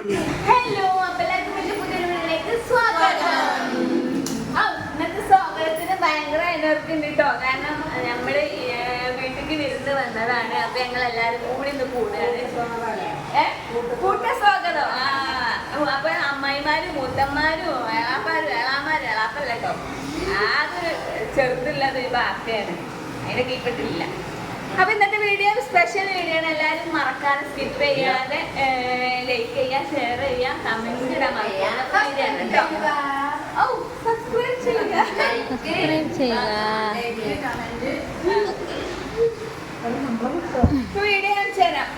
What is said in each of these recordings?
Hello അപ്പൊ എല്ലാവർക്കും വലിയ പുതിയൊരു വീട്ടിലേക്ക് സ്വാഗതം. ഇന്നത്തെ സ്വാഗതത്തിന് ഭയങ്കര എനർജി ഉണ്ട് കേട്ടോ കാരണം നമ്മൾ വീട്ടിലേക്ക് വിരുന്ന് വന്നതാണ്. അപ്പൊ ഞങ്ങൾ എല്ലാരും കൂടി ഇന്ന് കൂടുകയാണ് ഏ? കൂട്ട സ്വാഗതം. അപ്പൊ അമ്മായിമാരും മൂത്തന്മാരും ഏളാപ്പാരും ഏളാമാരും ഏളാപ്പല്ല കേട്ടോ ആകെ ചെറുതുള്ളത് ഒരു ബാക്കിയാണ് അതിനെ കീപ്പിട്ടില്ല അപ്പൊ ഇന്നത്തെ വീഡിയോ സ്പെഷ്യൽ വീഡിയോ ആണ്. എല്ലാവരും മറക്കാതെ സ്കിപ്പ് ചെയ്യാതെ ലൈക്ക് ചെയ്യുക ഷെയർ ചെയ്യുക കമന്റ് ഇടാൻ വീഡിയോ കാണിച്ചു തരാം.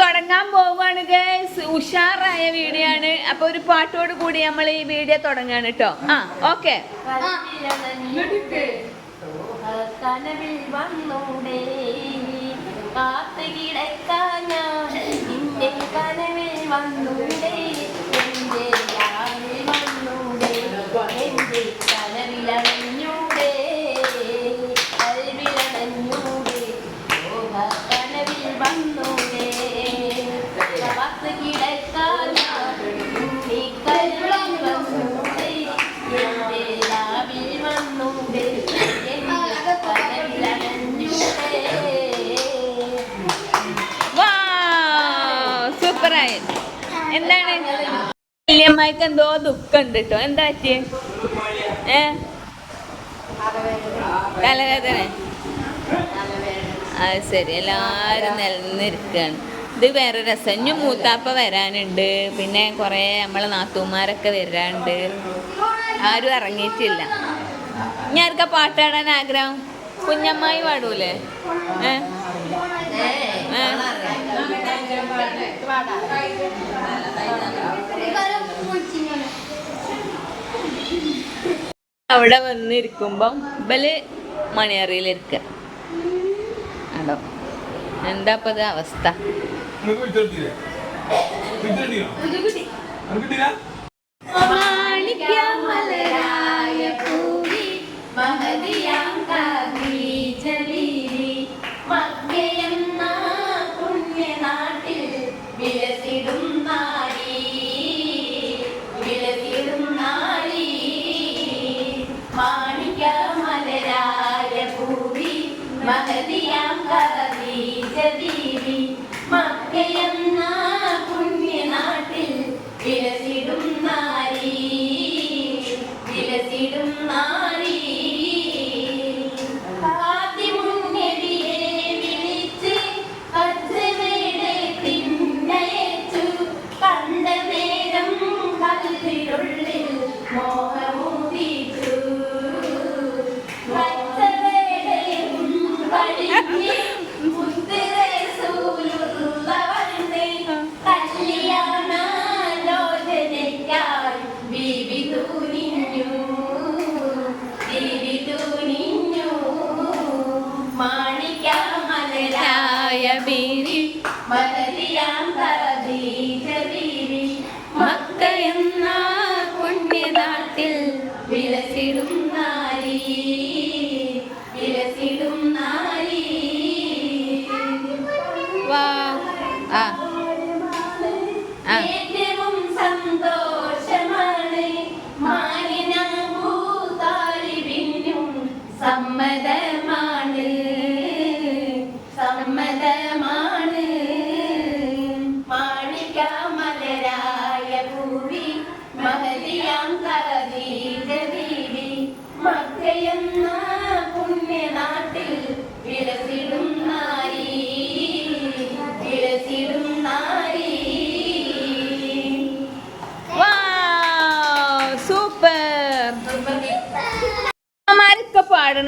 തുടങ്ങാൻ പോവുകയാണ് ഗൈസ് ഉഷാറായ വീഡിയോ ആണ് അപ്പൊ ഒരു പാട്ടോട് കൂടി നമ്മൾ ഈ വീഡിയോ തുടങ്ങാണ് കേട്ടോ ആ ഓക്കെ കനവിൽ സൂപ്പറായി എന്താണ്? വല്യമ്മക്ക് എന്തോ ദുഃഖമുണ്ട് കേട്ടോ എന്താ പറ്റിയേ? ഏ? തലവേദന. അത് ശരി. എല്ലാവരും നിലനിൽക്കുകയാണ് ഇത് വേറെ രസം. ഇനി മൂത്താപ്പ വരാനുണ്ട്. പിന്നെ കുറേ നമ്മളെ നാത്തൂമാരൊക്കെ വരാനുണ്ട് ആരും ഇറങ്ങിയിട്ടില്ല. ഇനി ആർക്കാ പാട്ടാടാൻ ആഗ്രഹം? കുഞ്ഞമ്മായി പാടൂലേ? ഏ? ഏ അവിടെ വന്നിരിക്കുമ്പം ഇവൽ മണിയറിയിലിരിക്ക അടോ എന്താ ഇപ്പൊ അവസ്ഥ? കിട്ടിയില്ല?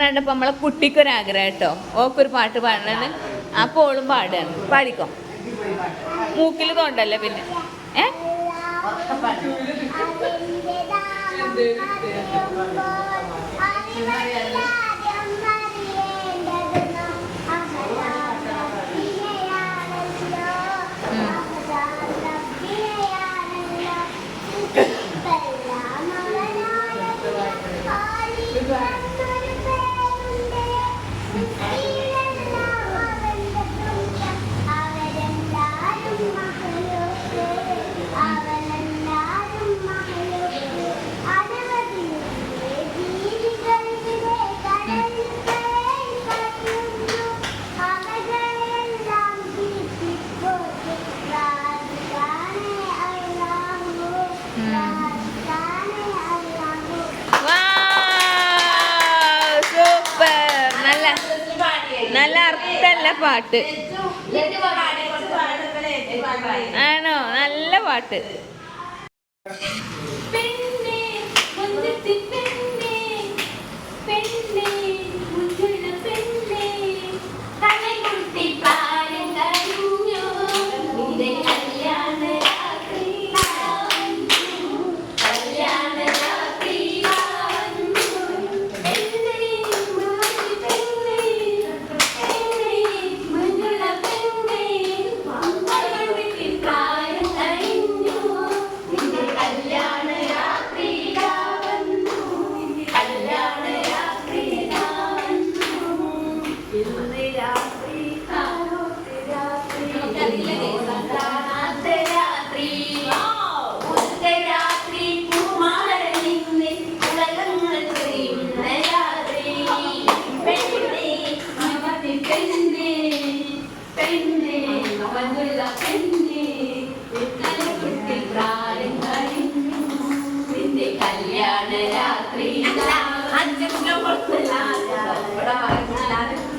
പാടണുണ്ട് അപ്പൊ നമ്മളെ കുട്ടിക്കൊരാഗ്രഹം കേട്ടോ ഓക്കൊരു പാട്ട് പാടണമെന്ന് അപ്പോൾ ഓളും പാടിക്കോ? മൂക്കിൽ തോണ്ടല്ലേ പിന്നെ? ഏ? ആ പാട്ട്. ആണോ? നല്ല പാട്ട്.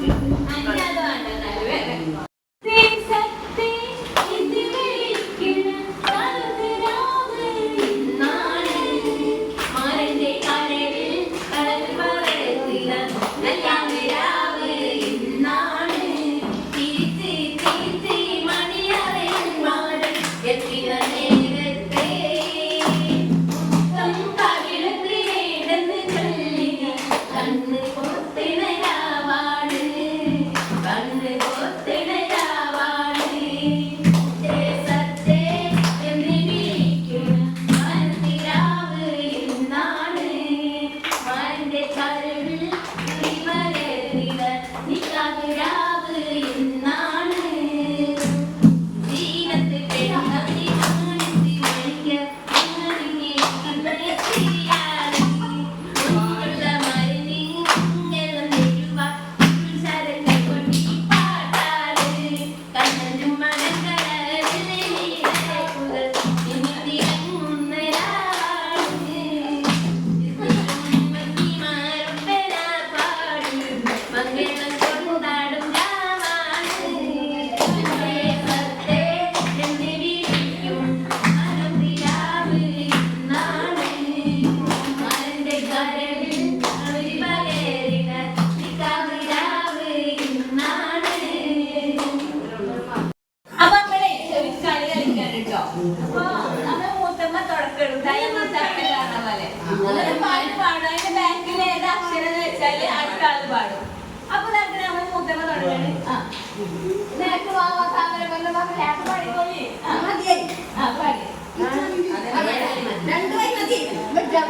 Thank you.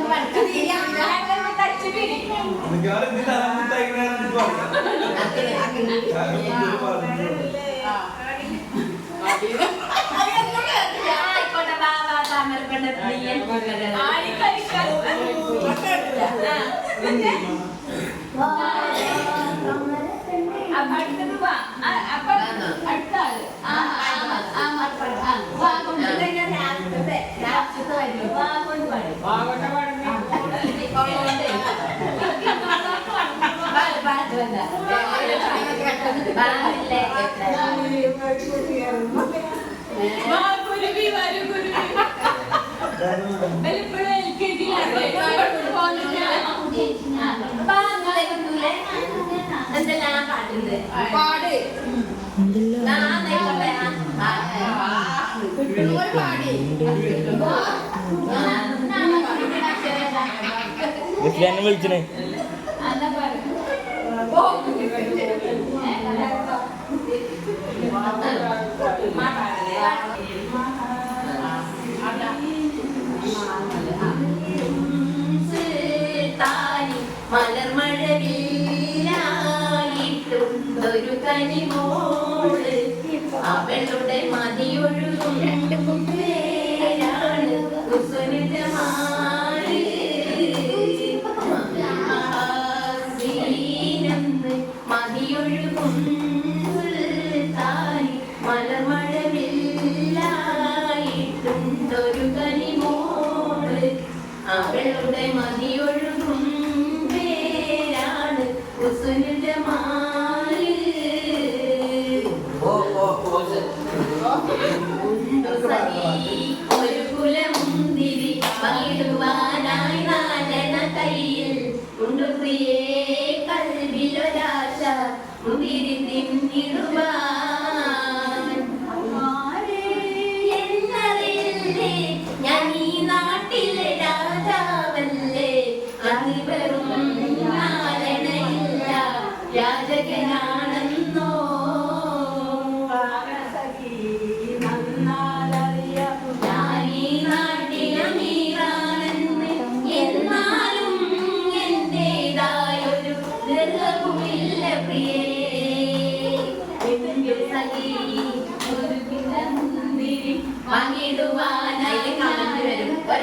അടുത്ത ആ എന്തെല്ലാം പാട്ടുണ്ട് പാട് വിളിച്ചേ മലർമഴവില്ലായിട്ടുണ്ടൊരു കനിമോൾ അവളുടെ മതിയൊഴുകും. രണ്ടു сыне വരും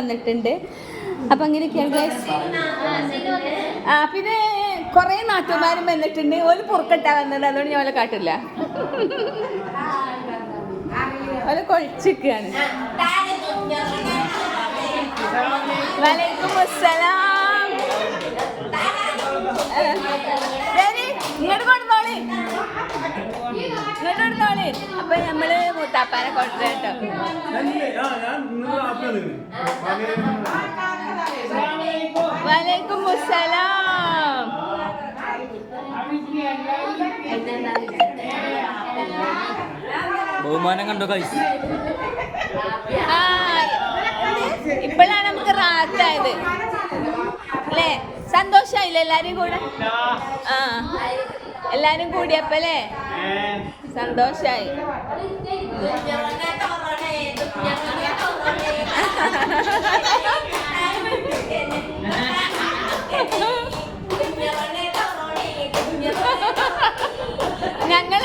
വന്നിട്ടുണ്ട്. അപ്പൊ അങ്ങനെയൊക്കെയാണ് ഗൈസ് ആ പിന്നെ കുറേ നാട്ടുമാരും വന്നിട്ടുണ്ട്. ഒരു പുറക്കെട്ടാ വന്നത്. അതുകൊണ്ട് ഞാൻ കാട്ടില്ല. ഓല കൊഴിച്ചിരിക്കുകയാണ് വലൈക്കും അസ്സലാം. ഇങ്ങോട്ട് കൊണ്ടുപോളി അപ്പൊ നമ്മൾ മുത്താപ്പാനെ കൊണ്ടുവരട്ടോ. വലൈക്കും അസ്സലാം ബഹുമാനം കണ്ടോ കൈസ് ഇപ്പോഴാണ് നമുക്ക് റാത്തായത്. അല്ലേ? സന്തോഷായില്ലേ എല്ലാരും കൂടെ? ആ. എല്ലാരും കൂടിയപ്പല്ലേ സന്തോഷായി. ഞങ്ങൾ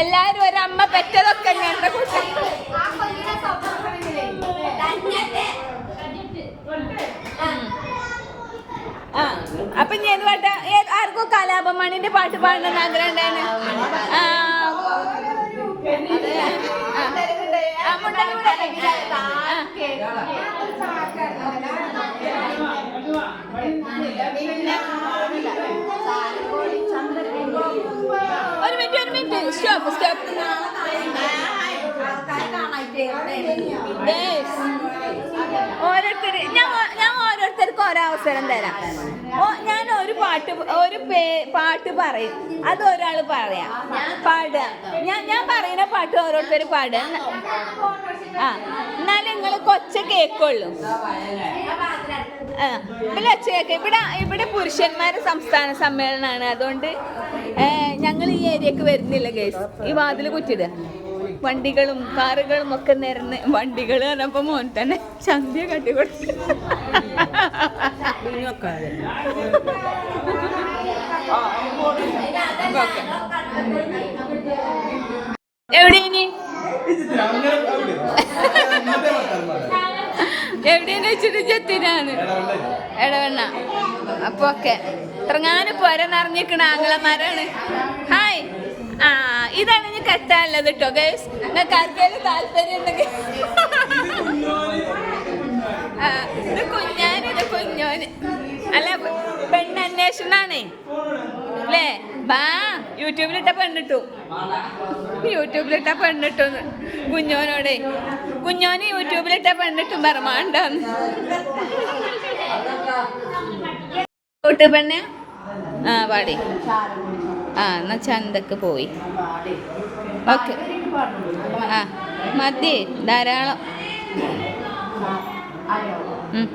എല്ലാരും ഒരമ്മ പെറ്റതൊക്കെ ഞങ്ങളുടെ കുട്ടി? അപ്പൊ ഞാൻ പാട്ടാ ലാഭമണിന്റെ പാട്ട് പാടണം ആഗ്രഹം ഒരു മിനിറ്റ് ഒരു മിനിറ്റ്. സ്റ്റോപ്പ് സ്റ്റോപ്പ് ഓരോരുത്തര്. ഞാൻ അവസരം തരാം. ഓ ഞാൻ ഒരു പാട്ട് ഒരു പേ പാട്ട് പറയും. അത് ഒരാൾ പറയാം. പാടുക. ഞാൻ ഞാൻ പറയുന്ന പാട്ട് ഓരോരുത്തർ പാടുക. ആ എന്നാലും നിങ്ങൾ കൊച്ച കേക്കുള്ളൂ. ആ ഇവിടെ ഒച്ച ഇവിടെ ഇവിടെ പുരുഷന്മാരുടെ സംസ്ഥാന സമ്മേളനമാണ് അതുകൊണ്ട് ഞങ്ങൾ ഈ ഏരിയക്ക് വരുന്നില്ല കേസ് ഈ വാതിൽ കുറ്റിടുക വണ്ടികളും കാറുകളും ഒക്കെ നിരന്ന് വണ്ടികൾ പറഞ്ഞപ്പോ മോൻ തന്നെ ചന്തിയ കട്ടി കൊടുത്തു എവിടെയാണ് ഇച്ചിരി അങ്ങനെ അവിടെ. ഇന്നത്തെ വർത്താനം പറയാം. എവിടെയെന്ന് വെച്ചിട്ട് ചെത്തിനാണ്. എടവണ്ണ അപ്പൊ ഓക്കെ ഇത്രങ്ങാനും പോരെ നിറഞ്ഞിക്കണ ആങ്ങളമാരാണ് ഹായ് ആ ഇതാണ് ഇനി കെട്ടാനുള്ളത് കേട്ടോ ഗൈസ് നിങ്ങൾക്ക് ആർക്കെങ്കിലും താല്പര്യം ഉണ്ടെങ്കിൽ ഇത് കുഞ്ഞാന് കുഞ്ഞോന്. അല്ല പെണ്ണന്വേഷണാണേ അല്ലേ? ബാ യൂട്യൂബിലിട്ട പെണ്ണിട്ടു. യൂട്യൂബിലിട്ട പെണ്ണിട്ടു കുഞ്ഞോനോടെ. കുഞ്ഞോന് യൂട്യൂബിലിട്ട പെണ്ണിട്ടും പറമാണ്ടാന്ന് കൂട്ട് പെണ്ണ്? ആ പാടി. ആ എന്നാ ചന്തക്ക് പോയി. ഓക്കെ ആ മതി ധാരാളം. ഉം.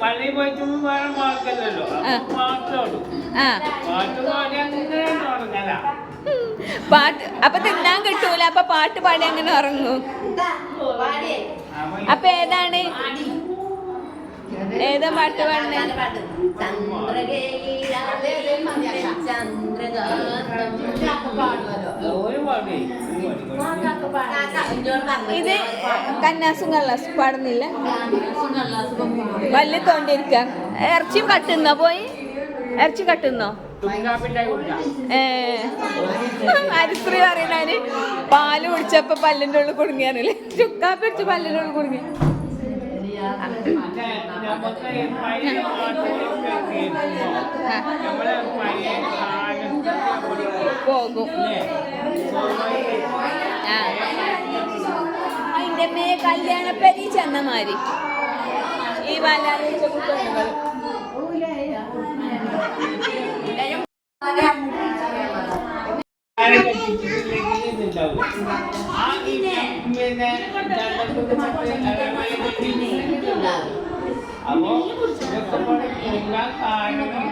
പള്ളി വേറെ പാട്ട് ആ. പാട്ട് പാടി അങ്ങനെ തുടങ്ങല. പാട്ട് അപ്പൊ തിന്നാൻ കിട്ടൂല. അപ്പൊ പാട്ട് പാടി അങ്ങനെ ഉറങ്ങൂ. അപ്പൊ അപ്പൊ ഏതാണ്? ഏതാ പാട്ട് പാടുന്നത്. ഇത് കന്നാസും കള്ളാസും പാടുന്നില്ല. വല്യ തോണ്ടിരിക്ക. ഇറച്ചിയും കട്ടുന്നോ പോയി? ഇറച്ചി കട്ടുന്നോ? ഹരിശ്രീ പറയണാന് പാൽ കുടിച്ചപ്പോ പല്ലിന്റെ ഉള്ളിൽ കുടുങ്ങിയാണല്ലേ ചുക്കാപ്പി അടിച്ച് പല്ലിന്റെ ഉള്ളിൽ കുടുങ്ങി. നമ്മളെ പോകും. ആ. അതിന്റെ മേ കല്യാണപ്പരി ചെന്ന മാതിരി ഈ വലാലിച്ച കുട്ടികൾ പിന്നെ അപ്പോ കൂടാൻ കാരണം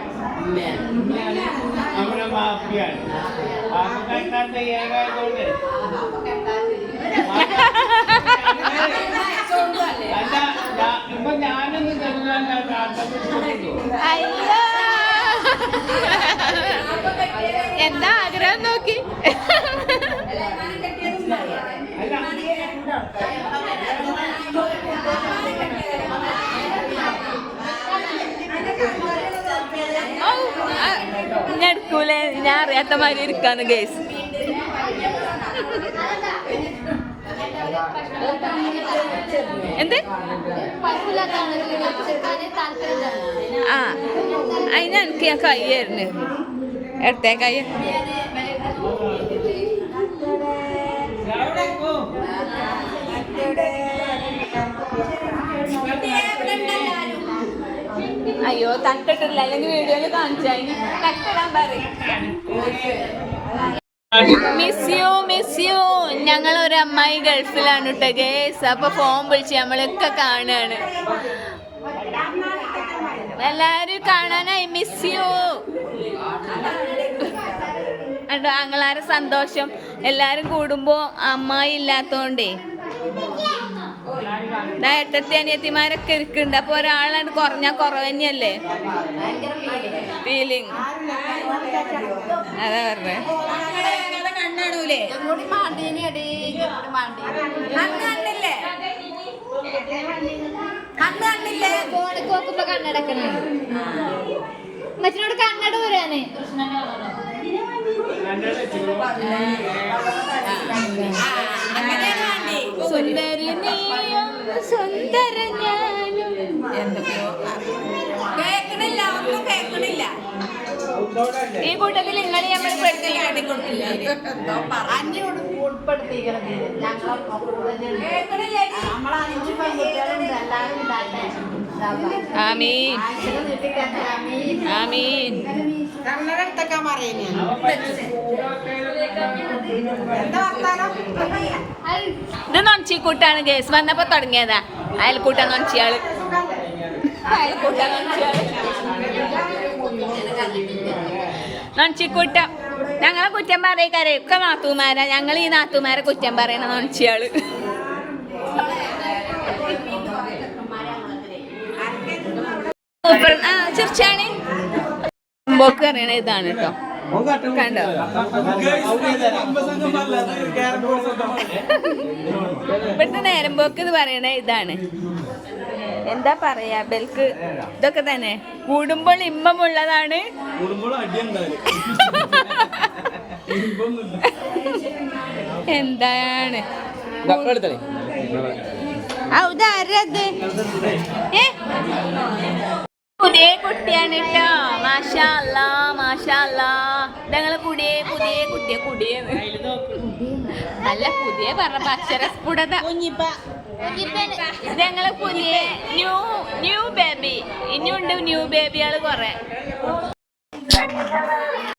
നമ്മുടെ മാഫിയാണ്. അത് കണ്ടാൽ തയ്യാറായതുകൊണ്ട് അല്ല ഇപ്പൊ ഞാനൊന്നും അയ്യോ. എന്താ ആഗ്രഹം നോക്കി? ഔ, ഞാൻ എടുക്കൂലേ ഞാൻ അറിയാത്ത മാതിരി ഇരിക്കാന്ന് ഗേസ് എന്ത്? ആ അതിന് എനിക്ക് ഞാൻ കയ്യായിരുന്നു എടുത്തേ കയ്യ അയ്യോ തട്ടിട്ടില്ല. അല്ലെങ്കിൽ വീഡിയോയിൽ കാണിച്ചു. അതിന് തട്ടിടാൻ മിസ് യു മിസ് യു ഞങ്ങൾ ഒരു അമ്മായി ഗൾഫിലാണ് കേട്ടോ ഗേസ് അപ്പൊ ഫോൺ വിളിച്ച് നമ്മളൊക്കെ കാണാണ്. എല്ലാരും കാണാനായി. മിസ് യു അങ്ങളാരെ സന്തോഷം. എല്ലാരും കൂടുമ്പോ അമ്മായി ഇല്ലാത്തോണ്ടേ. ദാ ഏട്ടത്തി അനിയത്തിമാരൊക്കെ ഇരിക്കുന്നുണ്ട്. അപ്പൊ ഒരാളാണ് കുറഞ്ഞ കുറവ് തന്നെയല്ലേ? ഫീലിംഗ് അതാ പറഞ്ഞേ. കണ്ണടക്കണേ മറ്റിനോട് കണ്ണട വരാനേ സുന്ദരി നീയും സുന്ദര ഞാനും. കേക്കണില്ല ഒന്നും കേക്കണില്ല ഈ കൂട്ടത്തിൽ നിങ്ങളെ നമ്മൾ പെടുത്തില്ല ആമീൻ. ആമീൻ. കണ്ണട എടുത്തേക്കാൻ കൂട്ടാണ് എന്താ വർത്താനം? ഇത് നൊഞ്ചിക്കൂട്ടാണ് കേസ് വന്നപ്പോ തുടങ്ങിയതാ. അയൽക്കൂട്ട നൊഞ്ചിയാൾ അയൽക്കൂട്ട നൊഞ്ചിയാൾ നൊഞ്ചിക്കൂട്ട ഞങ്ങളെ കുറ്റം പറയക്കാരെ. ഒക്കെ നാത്തൂമാരാ ഞങ്ങൾ ഈ നാത്തൂമാരെ കുറ്റം പറയണ നൊഞ്ചിയാൾ സൂപ്പർ- ബോക്ക് പറയണ ഇതാണ് കേട്ടോ. കണ്ടോ? ഇവിടുത്തെ നേരം പോക്ക് എന്ന് പറയണ ഇതാണ്. എന്താ പറയാ ബെൽക്ക് ഇതൊക്കെ തന്നെ. കൂടുമ്പോൾ ഇമ്പമുള്ളതാണ്. എന്താണ്? ആ ഇതാരത്? ഏ? പുതിയ കുട്ടിയാണ് കേട്ടോ മാഷാ മാഷാല്ല മാഷാ അല്ലാ. ഞങ്ങൾ പുതിയ പുതിയ കുട്ടിയെ കുടിയ നല്ല പുതിയ പറഞ്ഞ അക്ഷരസ്ഫുടത ഞങ്ങൾ പുതിയ ന്യൂ ന്യൂ ബേബി. ഇനിയുണ്ട് ന്യൂ ബേബികൾ കൊറേ.